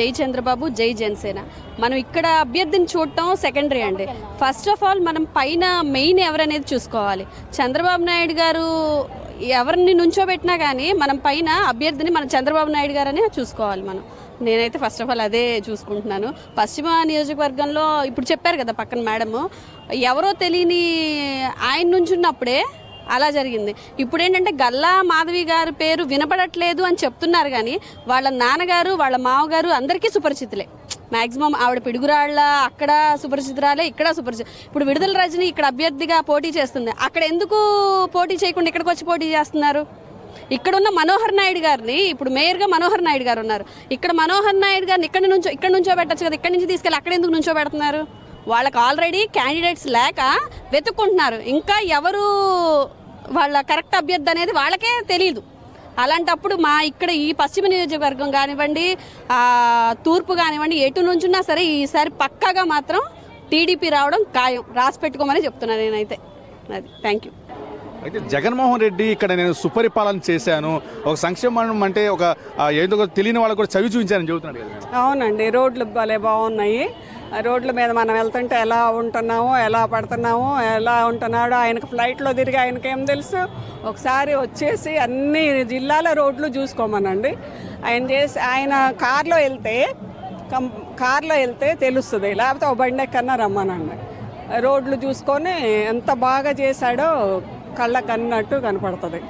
జై చంద్రబాబు జై జనసేన. మనం ఇక్కడ అభ్యర్థిని చూడటం సెకండరీ అండి. ఫస్ట్ ఆఫ్ ఆల్ మనం పైన మెయిన్ ఎవరనేది చూసుకోవాలి. చంద్రబాబు నాయుడు గారు ఎవరిని నుంచోబెట్టినా కానీ మనం పైన అభ్యర్థిని మన చంద్రబాబు నాయుడు గారనే చూసుకోవాలి మనం. నేనైతే ఫస్ట్ ఆఫ్ ఆల్ అదే చూసుకుంటున్నాను. పశ్చిమ నియోజకవర్గంలో ఇప్పుడు చెప్పారు కదా పక్కన మేడము. ఎవరో తెలియని ఆయన నుంచి ఉన్నప్పుడే అలా జరిగింది. ఇప్పుడు ఏంటంటే గల్లా మాధవి గారి పేరు వినపడట్లేదు అని చెప్తున్నారు కానీ వాళ్ళ నాన్నగారు వాళ్ళ మామగారు అందరికీ సుపరిచితులే. మాక్సిమం ఆవిడ పిడుగురాళ్ళ అక్కడ సుపరిచితురాలే ఇక్కడ సుపరిచిత ఇప్పుడు విడుదల రజని ఇక్కడ అభ్యర్థిగా పోటీ చేస్తుంది. అక్కడ ఎందుకు పోటీ చేయకుండా ఇక్కడికి వచ్చి పోటీ చేస్తున్నారు? ఇక్కడ ఉన్న మనోహర్ నాయుడు గారిని ఇప్పుడు మేయర్గా మనోహర్ నాయుడు గారు ఉన్నారు. ఇక్కడ మనోహర్ నాయుడు గారిని ఇక్కడ నుంచో ఇక్కడ నుంచో పెట్టచ్చు కదా ఇక్కడ నుంచి తీసుకెళ్ళి అక్కడ ఎందుకు నుంచో పెడుతున్నారు? వాళ్ళకి ఆల్రెడీ క్యాండిడేట్స్ లేక వెతుక్కుంటున్నారు. ఇంకా ఎవరు వాళ్ళ కరెక్ట్ అభ్యర్థి అనేది వాళ్ళకే తెలియదు అలాంటప్పుడు మా ఇక్కడ ఈ పశ్చిమ నియోజకవర్గం కానివ్వండి ఆ, తూర్పు కానివ్వండి ఎటు నుంచున్నా సరే ఈసారి పక్కాగా మాత్రం టీడీపీ రావడం ఖాయం. రాసి పెట్టుకోమని చెప్తున్నాను నేనైతే. అది. థ్యాంక్ యూ అయితే జగన్మోహన్ రెడ్డి ఇక్కడ నేను సుపరిపాలన చేశాను. ఒక సంక్షేమం అంటే ఒక ఏదో ఒక తెలియని వాళ్ళకి కూడా చవి చూపించానని చెబుతున్నాడు. అవునండి రోడ్లు భలే బాగున్నాయి. రోడ్ల మీద మనం వెళ్తుంటే ఎలా ఉంటున్నామో ఎలా పడుతున్నామో ఎలా ఉంటున్నాడో ఆయనకు ఫ్లైట్లో తిరిగి ఆయనకేం తెలుసు? ఒకసారి వచ్చేసి అన్ని జిల్లాల రోడ్లు చూసుకోమనండి. ఆయన చేసి ఆయన కార్లో వెళ్తే కం కార్లో వెళ్తే తెలుస్తుంది. లేకపోతే ఒక బండి ఎక్కన్నా రమ్మనండి. రోడ్లు చూసుకొని ఎంత బాగా చేశాడో కళ్ళకు అన్నట్టు కనపడుతుంది.